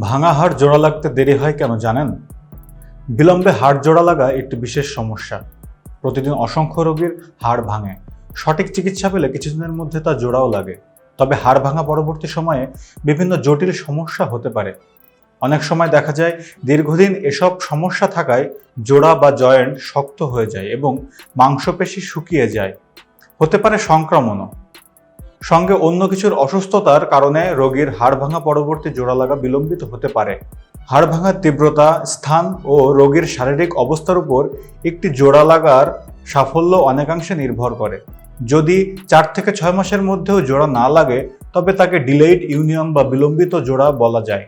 ভাঙা হাড় জোড়া লাগতে দেরি হয় কেন জানেন? বিলম্বে হাড় জোড়া লাগা একটি বিশেষ সমস্যা। প্রতিদিন অসংখ্য রোগীর হাড় ভাঙে। সঠিক চিকিৎসা পেলে কিছুদিনের মধ্যে তা জোড়াও লাগে। তবে হাড় ভাঙা পরবর্তী সময়ে বিভিন্ন জটিল সমস্যা হতে পারে। অনেক সময় দেখা যায় দীর্ঘদিন এসব সমস্যা থাকায় জোড়া বা জয়েন্ট শক্ত হয়ে যায় এবং মাংসপেশি শুকিয়ে যায়। হতে পারে সংক্রমণও। সঙ্গে অন্য কিছুর অসুস্থতার কারণে রোগীর হাড় ভাঙা পরবর্তী জোড়া লাগা বিলম্বিত হতে পারে। হাড় ভাঙার তীব্রতা, স্থান ও রোগীর শারীরিক অবস্থার উপর একটি জোড়া লাগার সাফল্য অনেকাংশে নির্ভর করে। যদি চার থেকে ছয় মাসের মধ্যেও জোড়া না লাগে, তবে তাকে ডিলেইড ইউনিয়ন বা বিলম্বিত জোড়া বলা যায়।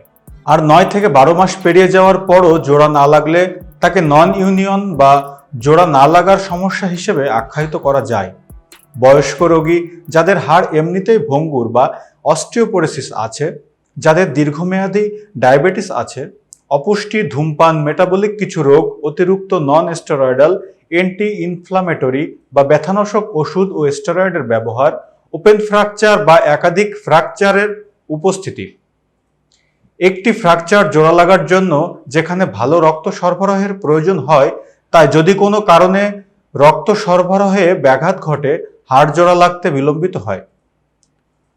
আর নয় থেকে বারো মাস পেরিয়ে যাওয়ার পরও জোড়া না লাগলে তাকে নন ইউনিয়ন বা জোড়া না লাগার সমস্যা হিসেবে আখ্যায়িত করা যায়। বয়স্ক রোগী যাদের হাড় এমনিতেই ভঙ্গুর বা অস্টিওপোরেসিস আছে, যাদের দীর্ঘমেয়াদী ডায়াবেটিস আছে, অপুষ্টি, ধূমপান মেটাবলিক কিছু রোগ, অতিরিক্ত নন স্টেরয়েডাল অ্যান্টি ইনফ্লামেটরি বা ব্যথানাশক ওষুধ ও স্টেরয়েডের ব্যবহার ওপেন ফ্র্যাকচার বা একাধিক ফ্র্যাকচারের উপস্থিতি। একটি ফ্র্যাকচার জোড়া লাগার জন্য যেখানে ভালো রক্ত সরবরাহের প্রয়োজন হয়, তাই যদি কোনো কারণে রক্ত সরবরাহে ব্যাঘাত ঘটে হাড় জোড়া লাগতে বিলম্বিত হয়।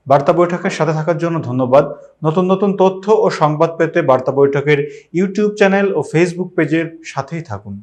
বার্তা বৈঠকের সাথে থাকার জন্য ধন্যবাদ। নতুন নতুন তথ্য ও সংবাদ পেতে বার্তা বৈঠকের ইউটিউব চ্যানেল ও ফেসবুক পেজের সাথেই থাকুন।